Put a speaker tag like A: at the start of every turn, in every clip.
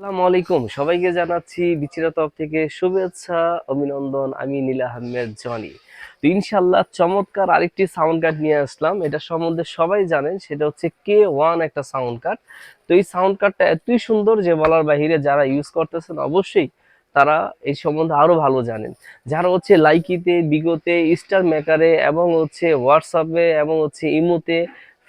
A: আসসালামু আলাইকুম। সবাইকে জানাচ্ছি বিচিরা তরফ থেকে শুভেচ্ছা, অভিনন্দন। আমি নীল আহমেদ, জনি। তো ইনশাল্লাহ চমৎকার আরেকটি সাউন্ড কার্ড নিয়ে আসলাম। এটা সম্বন্ধে সবাই জানেন, সেটা হচ্ছে কে ওয়ান একটা সাউন্ড কার্ড তো এই সাউন্ড কার্ডটা এতই সুন্দর যে বলার বাহিরে যারা ইউজ করতেছেন, অবশ্যই তারা এই সম্বন্ধে আরও ভালো জানেন। যারা হচ্ছে লাইকিতে বিগতে স্টার মেকারে এবং হচ্ছে হোয়াটসঅ্যাপে এবং হচ্ছে ইমোতে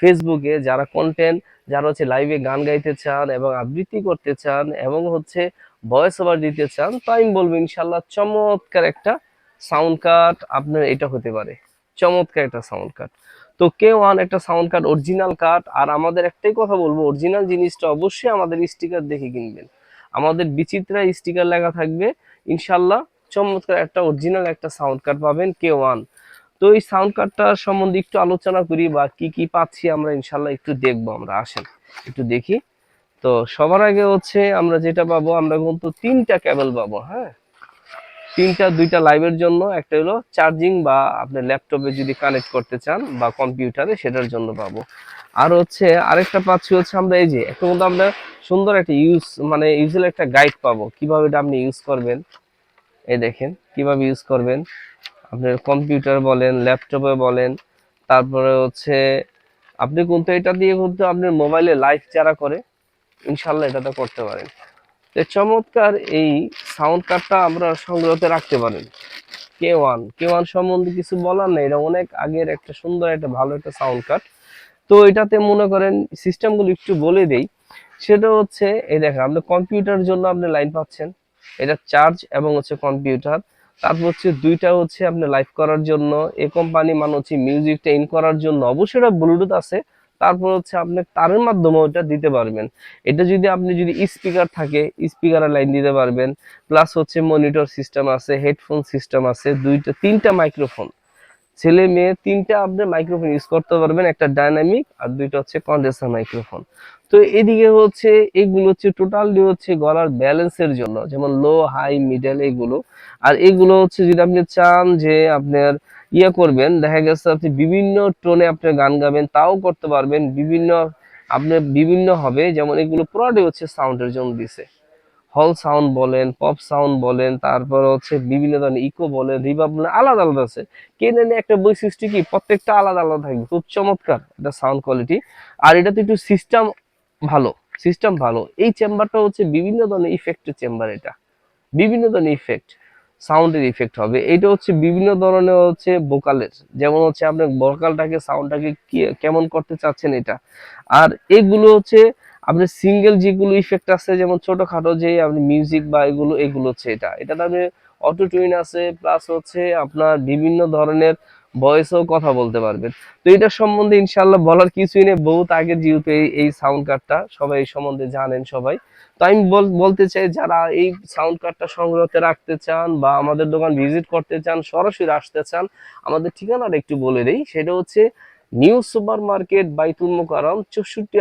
A: ফেসবুকে যারা কন্টেন্ট যারা হচ্ছে লাইভে গান গাইতে চান এবং আবৃত্তি করতে চান এবং হচ্ছে ভয়েস ওভার দিতে চান তো আমি বলব ইনশাল্লাহ চমৎকার একটা সাউন্ড কার্ড আপনার এটা হতে পারে। চমৎকার একটা সাউন্ড কার্ড তো কে ওয়ান একটা সাউন্ড কার্ড অরিজিনাল কার্ড আর আমাদের একটাই কথা বলব অরিজিনাল জিনিসটা অবশ্যই আমাদের স্টিকার দেখে কিনবেন। আমাদের বিচিত্রা স্টিকার লেখা থাকবে ইনশাল্লাহ চমৎকার একটা অরিজিনাল একটা সাউন্ড কার্ড পাবেন কে ওয়ান তো এই সাউন্ড কার্ডটা সম্বন্ধে একটু আলোচনা করি বা কি কি পাচ্ছি আমরা ইনশাল্লাহ একটু দেখব আমরা, আসেন, একটু দেখি। তো সবার আগে হচ্ছে আমরা যেটা পাবো, আমরা কিন্তু তিনটা কেবল পাবো হ্যাঁ? তিনটা, দুইটা লাইভের জন্য, একটা হলো চার্জিং বা আপনার ল্যাপটপে যদি কানেক্ট করতে চান বা কম্পিউটারে সেটার জন্য পাবো। আর হচ্ছে আরেকটা পাচ্ছি হচ্ছে আমরা এই যে, একটা কিন্তু আমরা সুন্দর একটা ইউজ মানে ইউজুয়াল একটা গাইড পাবো, কীভাবে এটা আপনি ইউজ করবেন। এই দেখেন, কীভাবে ইউজ করবেন। আপনার কম্পিউটার বলেন ল্যাপটপে বলেন, তারপরে হচ্ছে আপনি কিন্তু এটা দিয়ে কিন্তু আপনার মোবাইলে লাইভ যারা করে, ইনশাল্লাহ এটাতে করতে পারেন। তো চমৎকার এই সাউন্ড কার্ডটা আমরা সংগ্রহতে রাখতে পারেন। কে ওয়ান কে ওয়ান সম্বন্ধে কিছু বলার নেই, এটা অনেক আগের একটা সুন্দর একটা ভালো একটা সাউন্ড কার্ড তো এটাতে মনে করেন সিস্টেমগুলো একটু বলে দেই। সেটা হচ্ছে, এই দেখেন, আপনি কম্পিউটারের জন্য আপনি লাইন পাচ্ছেন। এটা চার্জ এবং হচ্ছে কম্পিউটার তারপর হচ্ছে দুইটা হচ্ছে আপনি লাইভ করার জন্য, এ কোম্পানি মানে হচ্ছে মিউজিকটা ইন করার জন্য, অবশ্যই এটা ব্লুটুথ আছে। তারপর হচ্ছে আপনি তারের মাধ্যমে ওটা দিতে পারবেন। এটা যদি আপনি যদি স্পিকার থাকে স্পিকারের লাইন দিতে পারবেন। প্লাস হচ্ছে মনিটর সিস্টেম আছে হেডফোন সিস্টেম আছে, দুইটা, তিনটা মাইক্রোফোন ছেলে, মেয়ে, তিনটা আপনি মাইক্রোফোন ইউজ করতে পারবেন, একটা ডাইনামিক আর দুইটা হচ্ছে কন্ডেন্সার মাইক্রোফোন তো এদিকে হচ্ছে, এগুলো হচ্ছে টোটালি হচ্ছে গলার ব্যালেন্সের জন্য, যেমন লো হাই মিডল এগুলো। আর এগুলো হচ্ছে যদি আপনি চান যে আপনার ইয়ে করবেন, দেখা গেছে আপনি বিভিন্ন টোনে আপনি গান গাবেন, তাও করতে পারবেন, বিভিন্ন আপনার বিভিন্ন হবে। যেমন এগুলো পুরোটাই হচ্ছে সাউন্ডের জন্য দিছে। হল সাউন্ড বলেন পপ সাউন্ড বলেন, তারপর হচ্ছে বিভিন্ন ধরনের ইকো বলেন রিভাব বলেন, আলাদা আলাদা আছে। কেনে একটা বৈশিষ্ট্য কি? প্রত্যেকটা আলাদা আলাদা থাকবে। খুব চমৎকার এটা সাউন্ড কোয়ালিটি আর এটাতে একটু সিস্টেম ভালো সিস্টেম ভালো। এই চেম্বারটা হচ্ছে বিভিন্ন ধরনের ইফেক্টের চেম্বার এটা। বিভিন্ন ধরনের ইফেক্ট সাউন্ডের ইফেক্ট হবে। এটা হচ্ছে বিভিন্ন ধরনের হচ্ছে ভোকালের যেমন হচ্ছে আপনি ভোকালটাকে সাউন্ডটাকে কেমন করতে চাচ্ছেন এটা। আর এগুলো হচ্ছে আপনার সিঙ্গেল যেগুলো ইফেক্ট আছে, যেমন ছোটখাটো যে আপনি মিউজিক বা এগুলো এগুলো হচ্ছে এটা। এটাতে আপনি অটো টুইন আছে প্লাস হচ্ছে আপনার বিভিন্ন ধরনের ভয়েসেও কথা বলতে পারবেন তো এটা সম্বন্ধে ইনশাল্লাহ বলার কিছুই নেই। বহুত আগের যেহেতু এই সাউন্ড কার্ডটা সবাই এই সম্বন্ধে জানেন সবাই। তো আমি বলতে চাই, যারা এই সাউন্ড কার্ডটা সংগ্রহতে রাখতে চান বা আমাদের দোকান ভিজিট করতে চান, সরাসরি আসতে চান, আমাদের ঠিকানাটা একটু বলে দেই। সেটা হচ্ছে নিউ সুপার মার্কেট বাইতুল মোকারম চৌষট্টি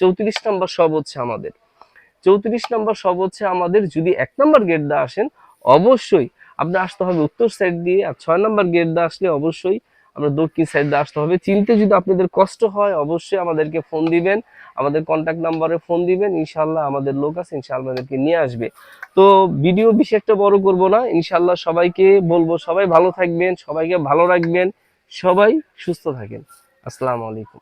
A: চৌত্রিশ নম্বর সব হচ্ছে আমাদের। চৌত্রিশ নম্বর সব হচ্ছে আমাদের। যদি এক নম্বর গেট দিয়ে আসেন, অবশ্যই আপনি আসতে হবে উত্তর সাইড দিয়ে, আর ছয় নম্বর গেট দিয়ে আসলে অবশ্যই আমরা দক্ষিণ সাইড দিয়ে আসতে হবে। চিনতে যদি আপনাদের কষ্ট হয়, অবশ্যই আমাদেরকে ফোন দিবেন, আমাদের কন্ট্যাক্ট নাম্বারে ফোন দিবেন ইনশাল্লাহ আমাদের লোক আছে ইনশাল্লাহ আমাদেরকে নিয়ে আসবে। তো ভিডিও বেশি একটা বড় করব না ইনশাল্লাহ সবাইকে বলব, সবাই ভালো থাকবেন, সবাইকে ভালো রাখবেন, সবাই সুস্থ থাকেন। আসসালামু আলাইকুম।